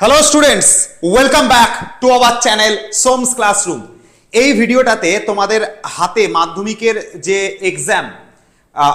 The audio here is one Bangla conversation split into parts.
Hello students welcome back to our channel Som's classroom এই ভিডিওটাতে তোমাদের হাতে মাধ্যমিকের যে এক্সাম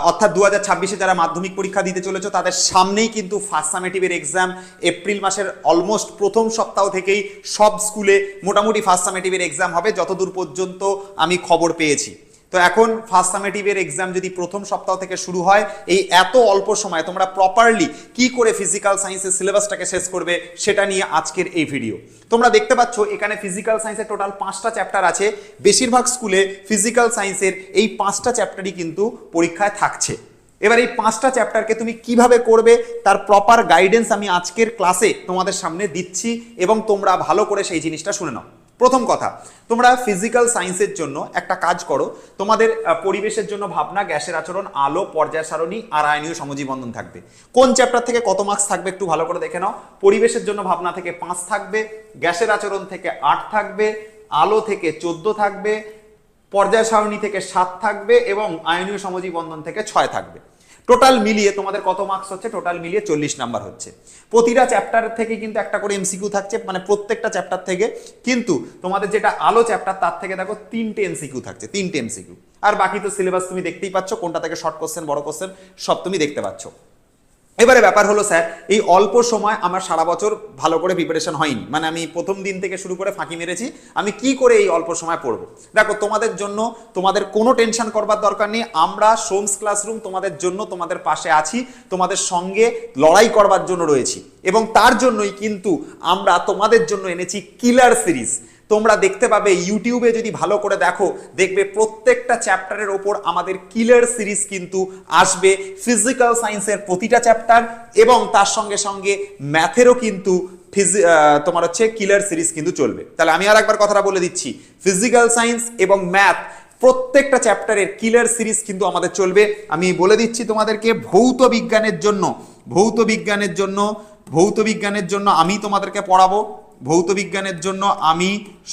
অর্থাৎ দু হাজার ছাব্বিশে যারা মাধ্যমিক পরীক্ষা দিতে চলেছে, তাদের সামনেই কিন্তু ফার্স্ট সামেটিভের এক্সাম এপ্রিল মাসের অলমোস্ট প্রথম সপ্তাহ থেকেই সব স্কুলে মোটামুটি ফার্স্ট সামেটিভের এক্সাম হবে, যতদূর পর্যন্ত আমি খবর পেয়েছি। তো এখন ফার্স্ট সামেটিভের এক্সাম যদি প্রথম সপ্তাহ থেকে শুরু হয়, এই এত অল্প সময় তোমরা প্রপারলি কি করে ফিজিক্যাল সায়েন্সের সিলেবাসটাকে শেষ করবে সেটা নিয়ে আজকের এই ভিডিও তোমরা দেখতে পাচ্ছ এখানে ফিজিক্যাল সায়েন্সের টোটাল পাঁচটা চ্যাপ্টার আছে। বেশিরভাগ স্কুলে ফিজিক্যাল সায়েন্সের এই পাঁচটা চ্যাপ্টারই কিন্তু পরীক্ষায় থাকছে। এবার এই পাঁচটা চ্যাপ্টারকে তুমি কীভাবে করবে, তার প্রপার গাইডেন্স আমি আজকের ক্লাসে তোমাদের সামনে দিচ্ছি এবং তোমরা ভালো করে সেই জিনিসটা শুনে নাও। প্রথম কথা, তোমরা ফিজিক্যাল সায়েন্সের জন্য একটা কাজ করো, তোমাদের পরিবেশের জন্য ভাবনা, গ্যাসের আচরণ, আলো, পর্যায় সারণী আর আয়নীয় সমজী বন্ধন থাকবে। কোন চ্যাপ্টার থেকে কত মার্কস থাকবে একটু ভালো করে দেখে নাও। পরিবেশের জন্য ভাবনা থেকে পাঁচ থাকবে, গ্যাসের আচরণ থেকে আট থাকবে, আলো থেকে চোদ্দ থাকবে, পর্যায় সারণী থেকে সাত থাকবে এবং আয়নীয় সমজী বন্ধন থেকে ছয় থাকবে। টোটাল মিলিয়ে তোমাদের কত মার্কস হচ্ছে? টোটাল মিলিয়ে চল্লিশ নাম্বার হচ্ছে। প্রতিটা চ্যাপ্টার থেকে কিন্তু একটা করে এমসিকিউ থাকছে মানে প্রত্যেকটা চ্যাপ্টার থেকে। কিন্তু তোমাদের যেটা আলো চ্যাপ্টার তার থেকে দেখো তিনটে এমসিকিউ থাকছে, তিনটে এমসিকিউ আর বাকি তো সিলেবাস তুমি দেখতেই পাচ্ছ, কোনটা থেকে শর্ট কোশ্চেন বড় কোশ্চেন সব তুমি দেখতে পাচ্ছ। এবারে ব্যাপার হলো, স্যার, এই অল্প সময় আমার সারা বছর ভালো করে প্রিপারেশন হয়নি। মানে আমি প্রথম দিন থেকে শুরু করে ফাঁকি মেরেছি, আমি কি করে এই অল্প সময় পড়ব? দেখো, তোমাদের জন্য, তোমাদের কোনো টেনশন করবার দরকার নেই, আমরা সোমস ক্লাসরুম তোমাদের জন্য, তোমাদের পাশে আছি, তোমাদের সঙ্গে লড়াই করবার জন্য রয়েছি। এবং তার জন্যই কিন্তু আমরা তোমাদের জন্য এনেছি কিলার সিরিজ তোমরা দেখতে পাবে ইউটিউবে যদি ভালো করে দেখো, দেখবে প্রত্যেকটা চ্যাপ্টারের ওপর আমাদের কিলার সিরিজ কিন্তু আসবে। ফিজিক্যাল সায়েন্সের প্রতিটা চ্যাপ্টার এবং তার সঙ্গে সঙ্গে ম্যাথেরও কিন্তু ফিজি- তোমার হচ্ছে কিলার সিরিজ কিন্তু চলবে। তাহলে আমি আর একবার কথাটা বলে দিচ্ছি। ফিজিক্যাল সায়েন্স এবং ম্যাথ প্রত্যেকটা চ্যাপ্টারের কিলার সিরিজ কিন্তু আমাদের চলবে। আমি বলে দিচ্ছি তোমাদেরকে ভৌত বিজ্ঞানের জন্য, ভৌত বিজ্ঞানের জন্য, ভৌত বিজ্ঞানের জন্য আমি তোমাদেরকে পড়াবো। ভৌত বিজ্ঞানের জন্য আমি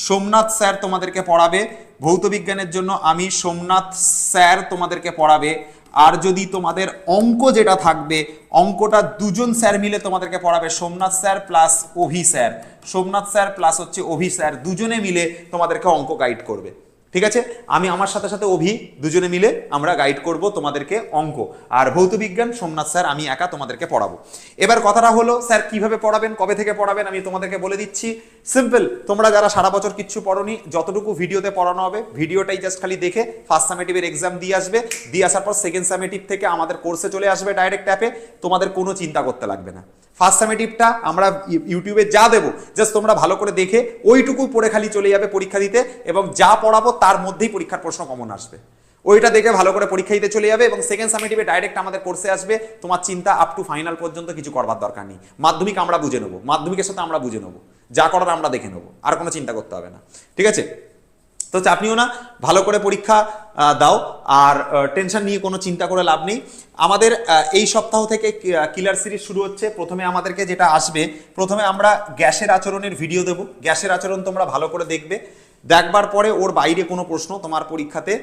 সোমনাথ স্যার তোমাদেরকে পড়াবে, ভৌত বিজ্ঞানের জন্য আমি সোমনাথ স্যার তোমাদেরকে পড়াবে, আর যদি তোমাদের অঙ্ক যেটা থাকবে, অঙ্কটা দুজন স্যার মিলে তোমাদেরকে পড়াবে, Somnath sir plus Abhi sir. Somnath sir plus হচ্ছে অভি স্যার, দুজনে মিলে তোমাদেরকে অঙ্ক গাইড করবে। ঠিক আছে? আমি আমার সাথে সাথে অভি দুজনে মিলে আমরা গাইড করব তোমাদেরকে অঙ্ক। আর ভৌত বিজ্ঞান, সোমনাথ স্যার, আমি একা তোমাদেরকে পড়াবো। এবার কথাটা হলো, স্যার কীভাবে পড়াবেন, কবে থেকে পড়াবেন, আমি তোমাদেরকে বলে দিচ্ছি। সিম্পল তোমরা যারা সারা বছর কিচ্ছু পড়োনি, যতটুকু ভিডিওতে পড়ানো হবে ভিডিওটাই জাস্ট খালি দেখে ফার্স্ট সামেটিভের এক্সাম দিয়ে আসবে। দিয়ে আসার পর সেকেন্ড সামেটিভ থেকে আমাদের কোর্সে চলে আসবে ডাইরেক্ট অ্যাপে তোমাদের কোনো চিন্তা করতে লাগবে না। ফার্স্ট সামেটিভটা আমরা ইউ- ইউটিউবে যা দেবো জাস্ট তোমরা ভালো করে দেখে, ওইটুকু পড়ে খালি চলে যাবে পরীক্ষা দিতে। এবং যা পড়াবো তার মধ্যেই পরীক্ষার প্রশ্ন কমন আসবে। ওইটা দেখে ভালো করে পরীক্ষা দিতে চলে যাবে এবং সেকেন্ড সামেটিভে ডাইরেক্ট আমাদের কোর্সে আসবে। তোমার চিন্তা আপ টু ফাইনাল পর্যন্ত কিছু করবার দরকার নেই। মাধ্যমিক আমরা বুঝে নেব। মাধ্যমিকের সাথে আমরা বুঝে নেব। যা করার আমরা দেখে নেব। আর কোনো চিন্তা করতে হবে না। ঠিক আছে? তো চাপ নিও না। ভালো করে পরীক্ষা দাও। আর টেনশন নিয়ে কোনো চিন্তা করে লাভ নেই। আমাদের এই সপ্তাহ থেকে কিলার সিরিজ শুরু হচ্ছে। প্রথমে আমাদেরকে যেটা আসবে, প্রথমে আমরা গ্যাসের আচরণের ভিডিও দেবো। গ্যাসের আচরণ তোমরা ভালো করে দেখবে। দেখবার পরে ওর বাইরে কোনো প্রশ্ন তোমার পরীক্ষাতে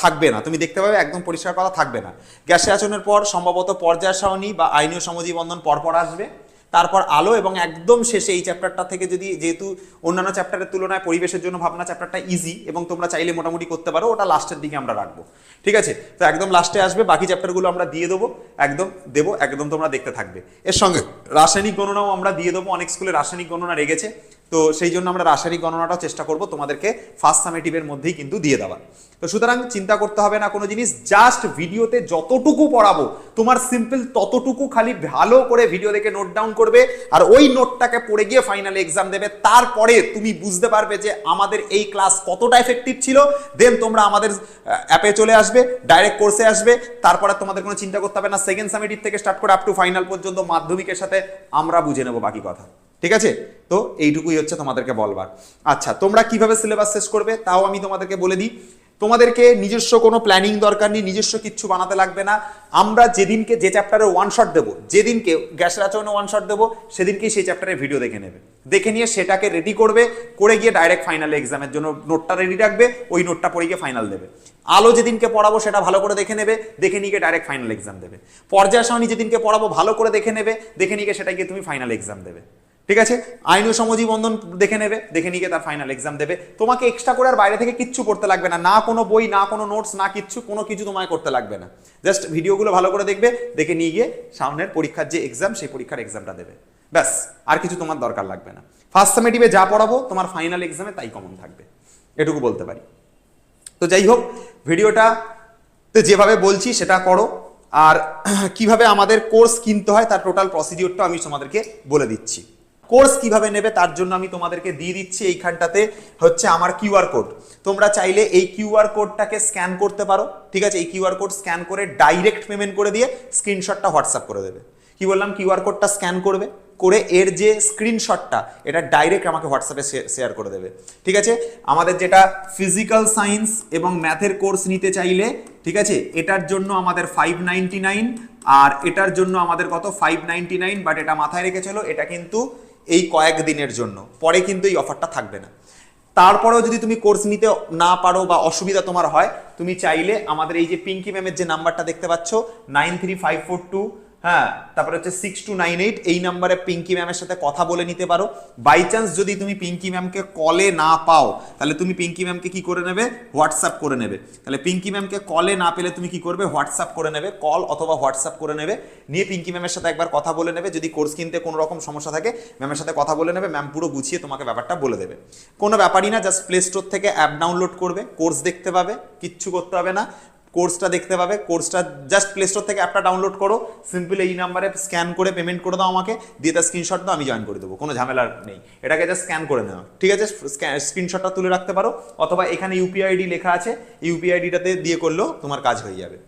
থাকবে না। তুমি দেখতে পাবে একদম পরিষ্কার কথা থাকবে না। গ্যাসের আচরণের পর সম্ভবত পর্যায় সারণী বা আইনীয় সমজী বন্ধন পরপর আসবে। তারপর আলো এবং একদম শেষে এই চ্যাপ্টারটা থেকে যদি যেহেতু অন্যান্য চ্যাপ্টারের তুলনায় পরিবেশের জন্য ভাবনা চ্যাপ্টারটা ইজি এবং তোমরা চাইলে মোটামুটি করতে পারো, ওটা লাস্টের দিকে আমরা রাখব। ঠিক আছে? তো একদম লাস্টে আসবে, বাকি চ্যাপ্টারগুলো আমরা দিয়ে দেবো, একদম দেবো, একদম তোমরা দেখতে থাকবে। এর সঙ্গে রাসায়নিক গণনাও আমরা দিয়ে দেবো, অনেক স্কুলে রাসায়নিক গণনা রেগেছে। তো সেই জন্য আমরা রাসায়নিক গণনাটাও চেষ্টা করব তোমাদেরকে ফার্স্ট সামেটিভের মধ্যেই কিন্তু দিয়ে দেওয়া তো সুতরাং চিন্তা করতে হবে না কোনো জিনিস জাস্ট ভিডিওতে যতটুকু পড়াবো, তোমার সিম্পল ততটুকু খালি ভালো করে ভিডিও দেখে নোট ডাউন করবে আর ওই নোটটাকে পড়ে গিয়ে ফাইনাল এক্সাম দেবে। তারপরে তুমি বুঝতে পারবে যে আমাদের এই ক্লাস কতটা এফেক্টিভ ছিল। দেন তোমরা আমাদের অ্যাপে চলে আসবে ডাইরেক্ট কোর্সে আসবে। তারপরে তোমাদের কোনো চিন্তা করতে হবে না। সেকেন্ড সামেটিভ থেকে স্টার্ট করে আপ টু ফাইনাল পর্যন্ত মাধ্যমিকের সাথে আমরা বুঝে নেব বাকি কথা। ঠিক আছে? তো এইটুকুই হচ্ছে তোমাদেরকে বলবার। আচ্ছা তোমরা কীভাবে সিলেবাস শেষ করবে তাও আমি তোমাদেরকে বলে দিই। তোমাদেরকে নিজস্ব কোনো প্ল্যানিং দরকার নেই, নিজস্ব কিচ্ছু বানাতে লাগবে না। আমরা যেদিনকে যে চ্যাপ্টারে ওয়ান শট দেবো, যেদিনকে গ্যাসের আচরণে ওয়ান শট দেবো, সেদিনকেই সেই চ্যাপ্টারের ভিডিও দেখে নেবে। দেখে নিয়ে সেটাকে রেডি করবে, করে গিয়ে ডাইরেক্ট ফাইনাল এক্সামের জন্য নোটটা রেডি রাখবে, ওই নোটটা পড়ে গিয়ে ফাইনাল দেবে। আলো যেদিনকে পড়াবো সেটা ভালো করে দেখে নেবে, দেখে নিয়ে ডাইরেক্ট ফাইনাল এক্সাম দেবে। পর্যায় সারণী যেদিনকে পড়াবো ভালো করে দেখে নেবে, দেখে নিয়ে গিয়ে সেটা গিয়ে তুমি ফাইনাল এক্সাম দেবে। ঠিক আছে? আইন ও সমাজি বন্ধন দেখে নেবে, দেখে নিয়ে তার ফাইনাল এক্সাম দেবে। তোমাকে এক্সট্রা করে আর বাইরে থেকে কিচ্ছু করতে লাগবে না। না কোনো বই, না কোনো নোটস না কিচ্ছু, কোনো কিছু তোমায় করতে লাগবে না। জাস্ট ভিডিওগুলো ভালো করে দেখবে, দেখে নিয়ে গিয়ে সামনের পরীক্ষার যে এক্সাম সেই পরীক্ষার এক্সামটা দেবে। ব্যাস, আর কিছু তোমার দরকার লাগবে না। ফার্স্ট সেমেটিভে যা পড়াবো, তোমার ফাইনাল এক্সামে তাই কমন থাকবে। এটুকু বলতে পারি। তো যাই হোক, ভিডিওটা তো যেভাবে বলছি সেটা করো। আর কীভাবে আমাদের কোর্স কিনতে হয়, তার টোটাল প্রসিডিওরটা আমি তোমাদেরকে বলে দিচ্ছি। কোর্স কীভাবে নেবে তার জন্য আমি তোমাদেরকে দিয়ে দিচ্ছি এইখানটাতে হচ্ছে আমার কিউআর কোড। তোমরা চাইলে এই কিউআর কোডটাকে স্ক্যান করতে পারো, ঠিক আছে? এই কিউআর কোড স্ক্যান করে ডাইরেক্ট পেমেন্ট করে দিয়ে স্ক্রিনশটটা হোয়াটসঅ্যাপ করে দেবে। কি বললাম? কিউআর কোডটা স্ক্যান করবে, করে এর যে স্ক্রিনশটটা, এটা ডাইরেক্ট আমাকে হোয়াটসঅ্যাপে শেয়ার করে দেবে। ঠিক আছে? আমাদের যেটা ফিজিক্যাল সায়েন্স এবং ম্যাথের কোর্স নিতে চাইলে, ঠিক আছে? এটার জন্য আমাদের ফাইভ নাইন আর এটার জন্য আমাদের কত? ফাইভ নাইন বাট এটা মাথায় রেখে চলো, এটা কিন্তু এই কয়েক দিনের জন্য। পরে কিন্তু এই অফারটা থাকবে না। তারপরেও যদি তুমি কোর্স নিতে না পারো বা অসুবিধা তোমার হয়, তুমি চাইলে আমাদের এই যে পিঙ্কি ম্যামের যে নাম্বারটা দেখতে পাচ্ছ nine three five four two হ্যাঁ তারপরে হচ্ছে সিক্স টু নাইন এইট এই নাম্বারে পিঙ্কি ম্যামের সাথে কথা বলে নিতে পারো। বাই চান্স যদি তুমি পিঙ্কি ম্যামকে কলে না পাও, তাহলে তুমি পিঙ্কি ম্যামকে কি করে নেবে? হোয়াটসঅ্যাপ করে নেবে। তাহলে পিঙ্কি ম্যামকে কলে না পেলে তুমি কি করবে? হোয়াটসঅ্যাপ করে নেবে। কল অথবা হোয়াটসঅ্যাপ করে নেবে। নিয়ে পিঙ্কি ম্যামের সাথে একবার কথা বলে নেবে। যদি কোর্স কিনতে কোনো রকম সমস্যা থাকে ম্যামের সাথে কথা বলে নেবে। ম্যাম পুরো গুছিয়ে তোমাকে ব্যাপারটা বলে দেবে। কোনো ব্যাপারই না জাস্ট প্লে স্টোর থেকে অ্যাপ ডাউনলোড করবে। কোর্স দেখতে পাবে। কিচ্ছু করতে হবে না। কোর্সটা দেখতে পাবে। কোর্সটা জাস্ট প্লে স্টোর থেকে অ্যাপটা ডাউনলোড করো। সিম্পল এই নাম্বারে স্ক্যান করে পেমেন্ট করে দাও আমাকে। দিয়ে তার স্ক্রিনশট দাও, আমি জয়েন করে দেবো। কোনো ঝামেলা নেই। এটাকে জাস্ট স্ক্যান করে নেওয়া ঠিক আছে? স্ক্রিনশটটা তুলে রাখতে পারো। অথবা এখানে ইউপিআইডি আইডি লেখা আছে। ইউপিআইডিটাতে দিয়ে করলেও তোমার কাজ হয়ে যাবে।